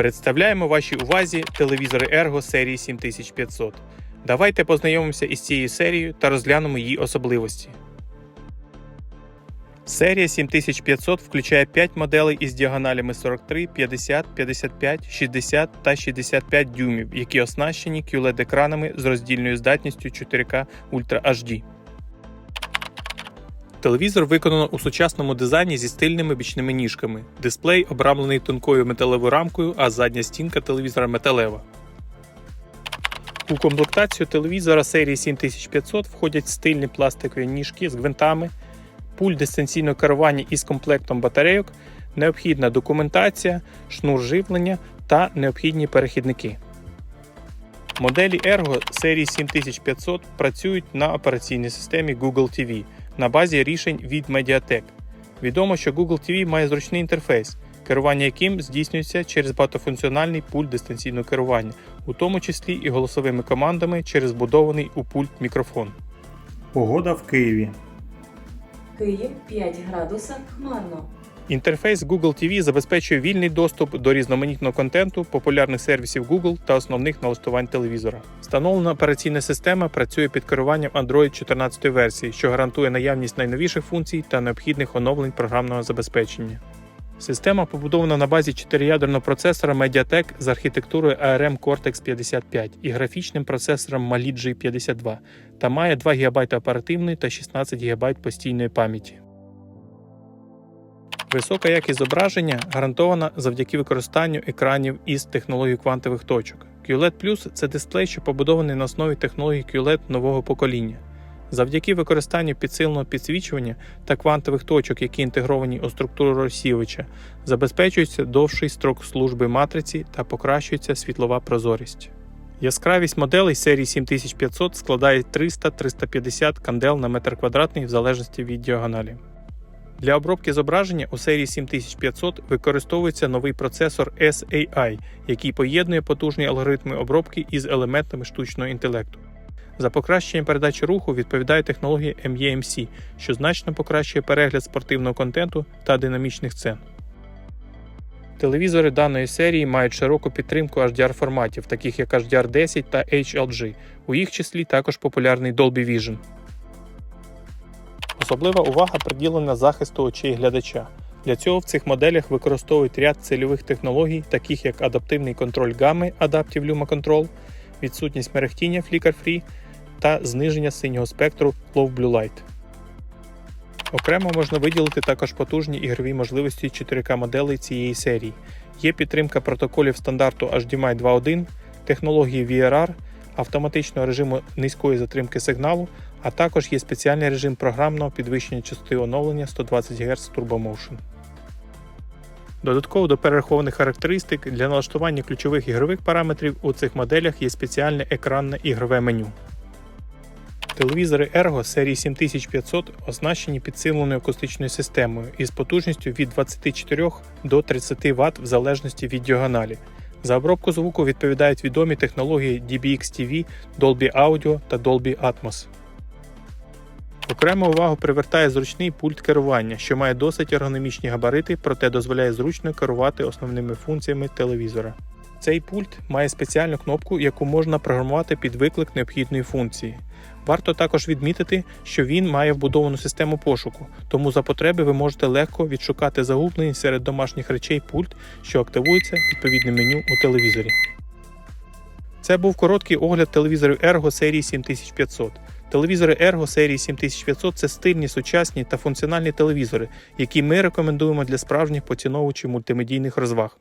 Представляємо вашій увазі телевізори Ergo серії 7500. Давайте познайомимося із цією серією та розглянемо її особливості. Серія 7500 включає 5 моделей із діагоналями 43, 50, 55, 60 та 65 дюймів, які оснащені QLED-екранами з роздільною здатністю 4K Ultra HD. Телевізор виконано у сучасному дизайні зі стильними бічними ніжками. Дисплей обрамлений тонкою металевою рамкою, а задня стінка телевізора металева. У комплектацію телевізора серії 7500 входять стильні пластикові ніжки з гвинтами, пульт дистанційного керування із комплектом батарейок, необхідна документація, шнур живлення та необхідні перехідники. Моделі Ergo серії 7500 працюють на операційній системі Google TV на базі рішень від Mediatek. Відомо, що Google TV має зручний інтерфейс, керування яким здійснюється через багатофункціональний пульт дистанційного керування, у тому числі і голосовими командами через вбудований у пульт мікрофон. Погода в Києві. Київ 5 градусів хмарно. Інтерфейс Google TV забезпечує вільний доступ до різноманітного контенту, популярних сервісів Google та основних налаштувань телевізора. Встановлена операційна система працює під керуванням Android 14 версії, що гарантує наявність найновіших функцій та необхідних оновлень програмного забезпечення. Система побудована на базі 4-ядерного процесора Mediatek з архітектурою ARM Cortex 55 і графічним процесором Mali G52 та має 2 ГБ оперативної та 16 ГБ постійної пам'яті. Висока якість зображення гарантована завдяки використанню екранів із технологією квантових точок. QLED Plus – це дисплей, що побудований на основі технології QLED нового покоління. Завдяки використанню підсиленого підсвічування та квантових точок, які інтегровані у структуру розсіювача, забезпечується довший строк служби матриці та покращується світлова прозорість. Яскравість моделей серії 7500 складає 300-350 кандел на метр квадратний в залежності від діагоналі. Для обробки зображення у серії 7500 використовується новий процесор SAI, який поєднує потужні алгоритми обробки із елементами штучного інтелекту. За покращення передачі руху відповідає технологія MEMC, що значно покращує перегляд спортивного контенту та динамічних сцен. Телевізори даної серії мають широку підтримку HDR форматів, таких як HDR10 та HLG, у їх числі також популярний Dolby Vision. Особлива увага приділена захисту очей глядача. Для цього в цих моделях використовують ряд цільових технологій, таких як адаптивний контроль гами Adaptive Luma Control, відсутність мерехтіння Flicker Free та зниження синього спектру Low Blue Light. Окремо можна виділити також потужні ігрові можливості 4К моделей цієї серії. Є підтримка протоколів стандарту HDMI 2.1, технології VRR, автоматичного режиму низької затримки сигналу, а також є спеціальний режим програмного підвищення частоти оновлення 120 Гц Turbo Motion. Додатково до перерахованих характеристик для налаштування ключових ігрових параметрів у цих моделях є спеціальне екранне ігрове меню. Телевізори Ergo серії 7500 оснащені підсиленою акустичною системою із потужністю від 24 до 30 Вт в залежності від діагоналі. За обробку звуку відповідають відомі технології DBX-TV, Dolby Audio та Dolby Atmos. Окрему увагу привертає зручний пульт керування, що має досить ергономічні габарити, проте дозволяє зручно керувати основними функціями телевізора. Цей пульт має спеціальну кнопку, яку можна програмувати під виклик необхідної функції. Варто також відмітити, що він має вбудовану систему пошуку, тому за потреби ви можете легко відшукати загублений серед домашніх речей пульт, що активується відповідним меню у телевізорі. Це був короткий огляд телевізорів Ergo серії 7500. Телевізори Ergo серії 7500 це стильні, сучасні та функціональні телевізори, які ми рекомендуємо для справжніх поціновувачів мультимедійних розваг.